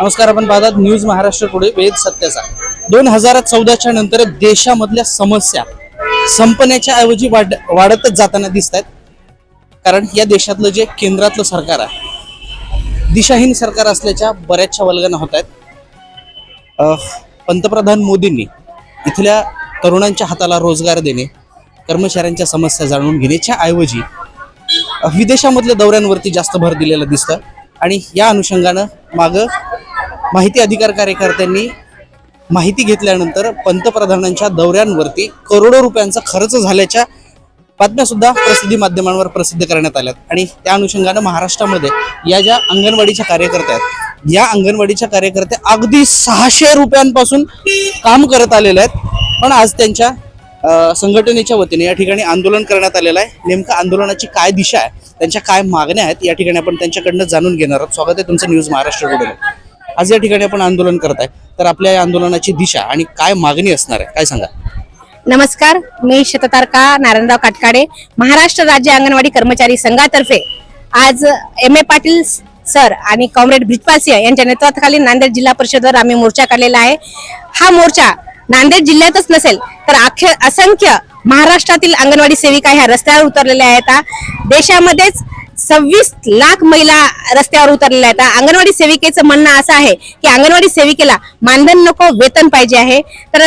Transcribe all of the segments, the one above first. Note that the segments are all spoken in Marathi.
नमस्कार आपण पाहतात न्यूज महाराष्ट्र पुढे वेद सत्याचा. दोन हजार चौदाच्या नंतर देशामधल्या समस्या संपण्याच्या ऐवजी वाढ वाढतच जाताना दिसत आहेत कारण या देशातलं जे केंद्रातलं सरकार आहे दिशाहीन सरकार असल्याच्या बऱ्याचशा वल्गना होत आहेत पंतप्रधान मोदींनी इथल्या तरुणांच्या हाताला रोजगार देणे कर्मचाऱ्यांच्या समस्या जाणून घेण्याच्या ऐवजी विदेशामधल्या दौऱ्यांवरती जास्त भर दिलेला दिसतं आणि या अनुषंगानं मागं माहिती अधिकार कार्यकर्त्यांनी माहिती घेतल्यानंतर पंतप्रधानांच्या दौऱ्यांवरती करोडो रुपयांचा खर्च झाल्याच्या बातम्यासुद्धा प्रसिद्धी माध्यमांवर प्रसिद्ध करण्यात आल्यात. आणि त्या अनुषंगानं महाराष्ट्रामध्ये या ज्या अंगणवाडीच्या कार्यकर्त्या आहेत या अंगणवाडीच्या कार्यकर्त्या अगदी सहाशे रुपयांपासून काम करत आलेल्या आहेत. पण आज त्यांच्या संघटनेच्या वतीने या ठिकाणी आंदोलन करण्यात आलेलं आहे. नेमकं आंदोलनाची काय दिशा आहे त्यांच्या काय मागण्या आहेत या ठिकाणी आपण त्यांच्याकडनं जाणून घेणार आहोत. स्वागत आहे तुमचं न्यूज महाराष्ट्र टुडेला. आज या ठिकाणी आपण आंदोलन करत आहे. तर आपल्या या आंदोलनाची दिशा आणि काय मागणी असणार आहे काय सांगा? नमस्कार मी शततारका नारायणराव काटकाडे महाराष्ट्र राज्य अंगणवाडी कर्मचारी संघातर्फे आज एम ए पाटील सर आणि कॉम्रेड ब्रिजपाल सिंह यांच्या नेतृत्वाखाली नांदेड जिल्हा परिषदवर आम्ही मोर्चा काढलेला आहे. हा मोर्चा नांदेड जिल्ह्यातच नसेल तर अख्य असंख्य महाराष्ट्रातील अंगणवाडी सेविका ह्या रस्त्यावर उतरलेल्या आहेत. देशामध्येच सव्वीस लाख महिला रस्त्यावर उतरलेल्या आहेत. अंगणवाडी सेविकेचं म्हणणं असं आहे की अंगणवाडी सेविकेला मानधन नको वेतन पाहिजे आहे. तर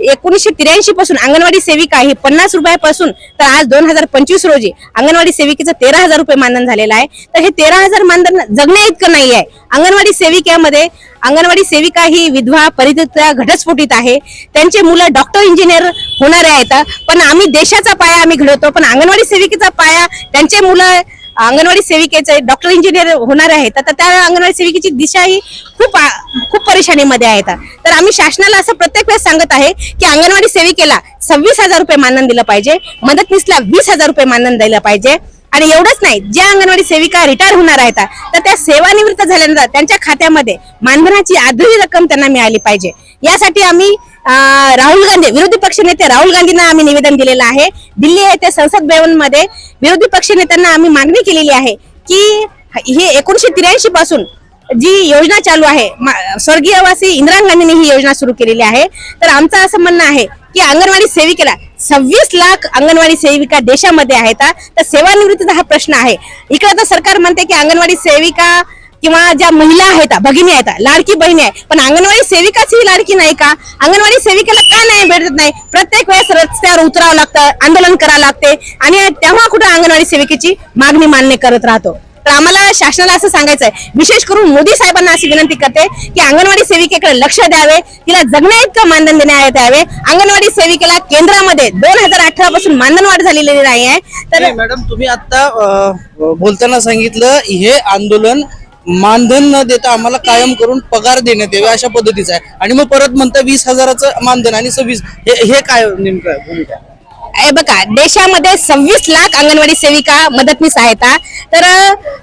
एकोणीसशे त्र्याऐंशी पासून अंगणवाडी सेविका ही पन्नास रुपयापासून तर आज दोन हजार पंचवीस रोजी अंगणवाडी सेविकेचं तेरा हजार रुपये मानधन झालेलं आहे. तर हे तेरा हजार मानधन जगण्या इतकं नाही आहे. अंगणवाडी सेविकेमध्ये अंगणवाडी सेविका ही विधवा परित्यक्त्या घटस्फोटित आहे. त्यांचे मुलं डॉक्टर इंजिनियर होणारे आहेत. पण आम्ही देशाचा पाया आम्ही घडवतो पण अंगणवाडी सेविकेचा पाया त्यांचे मुलं अंगणवाडी सेविकेचे डॉक्टर इंजिनियर होणार आहेत. तर त्या अंगणवाडी सेविकेची दिशा ही खूप खूप परेशानीमध्ये आहेत तर आम्ही शासनाला असं प्रत्येक वेळेस सांगत आहे की अंगणवाडी सेविकेला सव्वीस हजार रुपये मानधन दिलं पाहिजे. मदतनीसला वीस हजार रुपये मानधन दिलं पाहिजे. आणि एवढंच नाही ज्या अंगणवाडी सेविका रिटायर होणार आहेत तर त्या सेवानिवृत्त झाल्यानंतर त्यांच्या खात्यामध्ये मानधनाची आधुरी रक्कम त्यांना मिळाली पाहिजे. यासाठी आम्ही राहुल गांधी विरोधी पक्षनेते राहुल गांधींना आम्ही निवेदन दिलेलं आहे. दिल्ली येथे संसद भवनमध्ये विरोधी पक्षनेत्यांना आम्ही मागणी केलेली आहे की हे एकोणीशे त्र्याऐंशी पासून जी योजना चालू आहे मा- स्वर्गीयवासी इंदिरा गांधींनी ही योजना सुरू केलेली आहे. तर आमचं असं म्हणणं आहे की अंगणवाडी सेविकेला सव्वीस लाख अंगणवाडी सेविका देशामध्ये आहेत तर सेवानिवृत्तीचा हा प्रश्न आहे. इकडे तर सरकार म्हणते की अंगणवाडी सेविका किंवा ज्या महिला आहेत भगिनी आहेत लाडकी बहिणी आहे पण अंगणवाडी सेविकाच ही लाडकी नाही का? अंगणवाडी सेविकेला का नाही भेटत नाही? प्रत्येक वेळेस रस्त्यावर उतरावं लागतं आंदोलन करावं लागते आणि तेव्हा कुठं अंगणवाडी सेविकेची मागणी मान्य करत राहतो. तर आम्हाला शासनाला असं सांगायचं आहे विशेष करून मोदी साहेबांना अशी विनंती करते की अंगणवाडी सेविकेकडे लक्ष द्यावे तिला जगण्या इतकं मानधन देण्यात यावे. अंगणवाडी सेविकेला केंद्रामध्ये दोन हजार अठरा पासून मानधन वाढ झालेली नाही आहे. तर मॅडम तुम्ही आता बोलताना सांगितलं हे आंदोलन मानधन न देता आम्हाला कायम करून पगार देण्यात यावे अशा पद्धतीचा आहे. आणि मग परत म्हणता वीस हजाराचं मानधन आणि सव्वीस हे काय नेमकं भूमिका बघा देशामध्ये सव्वीस लाख अंगणवाडी सेविका मदतनीस आहेत तर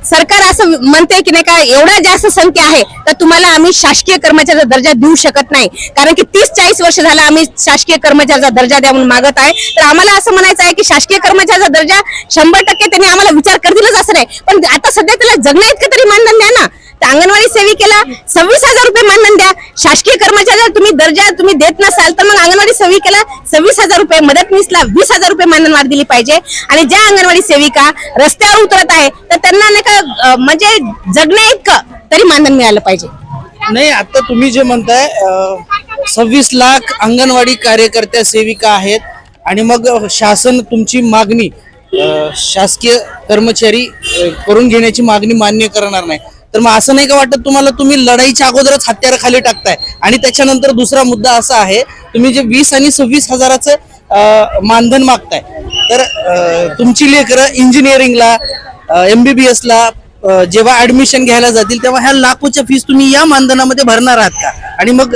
सरकार असं म्हणते की नाही का एवढा जास्त संख्या आहे तर तुम्हाला आम्ही शासकीय कर्मचाऱ्याचा दर्जा देऊ शकत नाही. कारण की तीस चाळीस वर्ष झाला आम्ही शासकीय कर्मचाऱ्याचा दर्जा द्या म्हणून मागत आहे. तर आम्हाला असं म्हणायचं आहे की शासकीय कर्मचाऱ्याचा दर्जा शंभर टक्के त्यांनी आम्हाला विचार करतीलच असं नाही. पण आता सध्या त्याला जगण्या इतकं तरी मानधन द्या ना. अंगणवाडी सेविकेला सव्वीस हजार रुपये मानधन द्या. शासकीय कर्मचाऱ्याला तुम्ही दर्जा तुम्ही देत नसाल तर मग अंगणवाडी सेविकेला सव्वीस हजार रुपये मदतनीसला वीस हजार रुपये मानधन वाढ दिली पाहिजे. आणि ज्या अंगणवाडी सेविका रस्त्यावर उतरत आहे तर त्यांना नाही का म्हणजे जगण्या इतकं तरी मानधन मिळालं पाहिजे. नाही आता तुम्ही जे म्हणताय सव्वीस लाख अंगणवाडी कार्यकर्त्या सेविका आहेत आणि मग शासन तुमची मागणी शासकीय कर्मचारी करून घेण्याची मागणी मान्य करणार नाही. तर मग असं नाही का वाटत तुम्हाला तुम्ही लढाईच्या अगोदरच हत्यार खाली टाकताय? आणि त्याच्यानंतर दुसरा मुद्दा असा आहे तुम्ही जे वीस आणि सव्वीस हजाराचं मानधन मागताय तर तुमची लेकरं इंजिनिअरिंगला एमबीबीएस ला जेव्हा ऍडमिशन घ्यायला जातील तेव्हा ह्या लाखोच्या फीस तुम्ही या मानधनामध्ये भरणार आहात का? आणि मग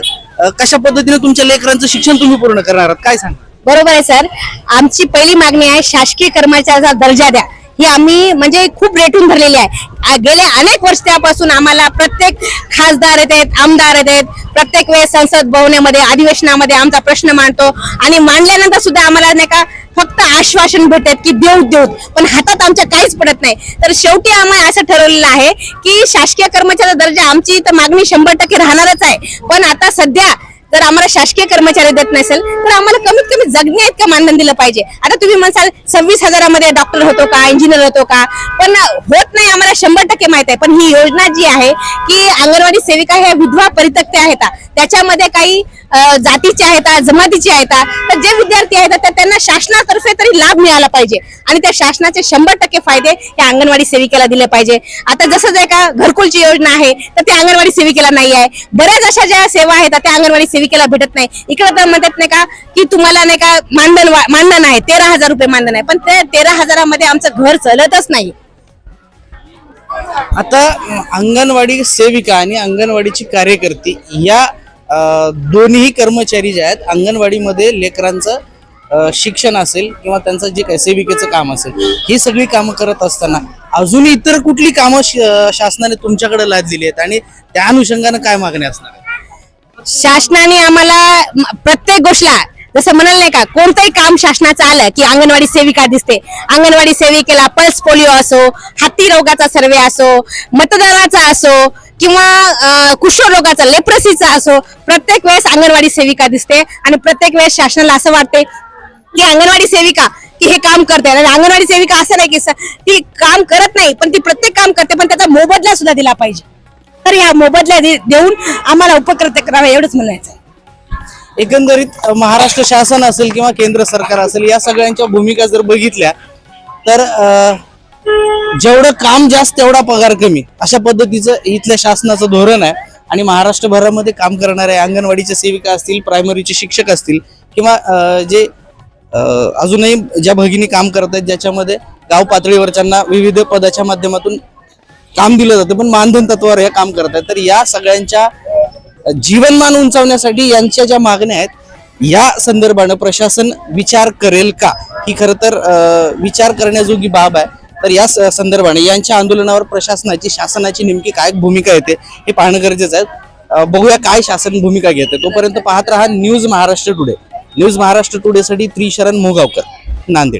कशा पद्धतीने तुमच्या लेकरांचं शिक्षण तुम्ही पूर्ण करणार आहात? काय सांगा बरोबर आहे सर. आमची पहिली मागणी आहे शासकीय कर्मचाऱ्याचा दर्जा द्या. ही आम्ही म्हणजे खूप रेटून धरलेली आहे. गेले गेल्या अनेक त्यापासून आम्हाला प्रत्येक खासदार येत आहेत आमदार येत आहेत. प्रत्येक वेळेस संसद भवनामध्ये अधिवेशनामध्ये आमचा प्रश्न मांडतो. आणि मांडल्यानंतर सुद्धा आम्हाला नाही का फक्त आश्वासन भेटत की देऊ देऊत पण हातात आमच्या काहीच पडत नाही. तर शेवटी आम्हाला असं ठरवलेलं आहे की शासकीय कर्मचारी दर्जा आमची तर मागणी शंभर टक्के राहणारच आहे. पण आता सध्या जर आम्हाला शासकीय कर्मचारी देत नसेल तर आम्हाला कमीत कमी जगण्या इतकं मानधन दिलं पाहिजे. आता तुम्ही म्हणसाल सव्वीस हजारामध्ये डॉक्टर होतो का इंजिनियर होतो का? पण होत नाही आम्हाला शंभर टक्के माहीत आहे. पण ही योजना जी आहे की अंगणवाडी सेविका ह्या विधवा परितक्त्या आहेत. त्याच्यामध्ये काही जातीचे आहेत जमातीचे आहेत. तर जे विद्यार्थी आहेत तर त्यांना शासनातर्फे तरी लाभ मिळाला पाहिजे. आणि त्या शासनाचे शंभर टक्के फायदे या अंगणवाडी सेविकेला दिले पाहिजे. आता जसं जे का घरकुलची योजना आहे तर ते अंगणवाडी सेविकेला नाही आहे. बऱ्याच अशा ज्या सेवा आहेत त्या अंगणवाडी सेविकेला भेटत नाही. इकडे तर म्हणतात नाही का की तुम्हाला नाही का मानधन मानधन आहे तेरा हजार रुपये मानधन आहे. पण ते तेरा हजारामध्ये आमचं घर चालतच नाही. आता अंगणवाडी सेविका आणि अंगणवाडीची कार्यकर्ती या दोन्ही कर्मचारी जे आहेत अंगणवाडीमध्ये लेकरांचं शिक्षण असेल किंवा त्यांचं जे काही सेविकेचं काम असेल ही सगळी कामं करत असताना अजून इतर कुठली कामं शासनाने तुमच्याकडे लादलेली आहेत आणि त्या अनुषंगानं काय मागणी असणार शासनाने आम्हाला प्रत्येक गोष्टीला जसं म्हणाल नाही का कोणतंही काम शासनाचं आलं की अंगणवाडी सेविका दिसते. अंगणवाडी सेविकेला पल्स पोलिओ असो हाती रोगाचा सर्वे असो मतदानाचा असो किंवा कुष्ठरोगाचा लेप्रसीचा असो प्रत्येक वेळेस अंगणवाडी सेविका दिसते आणि प्रत्येक वेळेस शासनाला असं वाटते की अंगणवाडी सेविका की हे काम करते आणि अंगणवाडी सेविका असं नाही की ती काम करत नाही पण ती प्रत्येक काम करते पण त्याचा मोबदला सुद्धा दिला पाहिजे. तर या मोबदला दे- देऊन आम्हाला उपकृत करावा एवढंच म्हणायचं आहे एकंदरीत महाराष्ट्र शासन असेल किंवा केंद्र सरकार असेल या सगळ्यांच्या भूमिका जर बघितल्या तर जेवढं काम जास्त तेवढा पगार कमी. अशा पद्धतीचं इथल्या शासनाचं धोरण आहे. आणि महाराष्ट्रभरामध्ये काम करणाऱ्या अंगणवाडीच्या सेविका असतील प्रायमरीचे शिक्षक असतील किंवा जे अजूनही ज्या भगिनी काम करत आहेत ज्याच्यामध्ये गाव पातळीवरच्यांना विविध पदाच्या माध्यमातून काम दिलं जातं पण मानधन तत्वावर हे काम करत आहेत तर या सगळ्यांच्या जीवनमान उंचावण्यासाठी यांच्या ज्या मागण्या आहेत या संदर्भानं प्रशासन विचार करेल का? ही खरं तर विचार करण्याजोगी बाब आहे. तर या स- संदर्भाने यांच्या आंदोलनावर प्रशासनाची शासनाची नेमकी काय भूमिका येते हे पाहणं गरजेचं आहे. बघूया काय शासन भूमिका घेते. तोपर्यंत पाहत राहा news Maharashtra today. News Maharashtra टुडेसाठी Trisharan Mogavkar Nanded.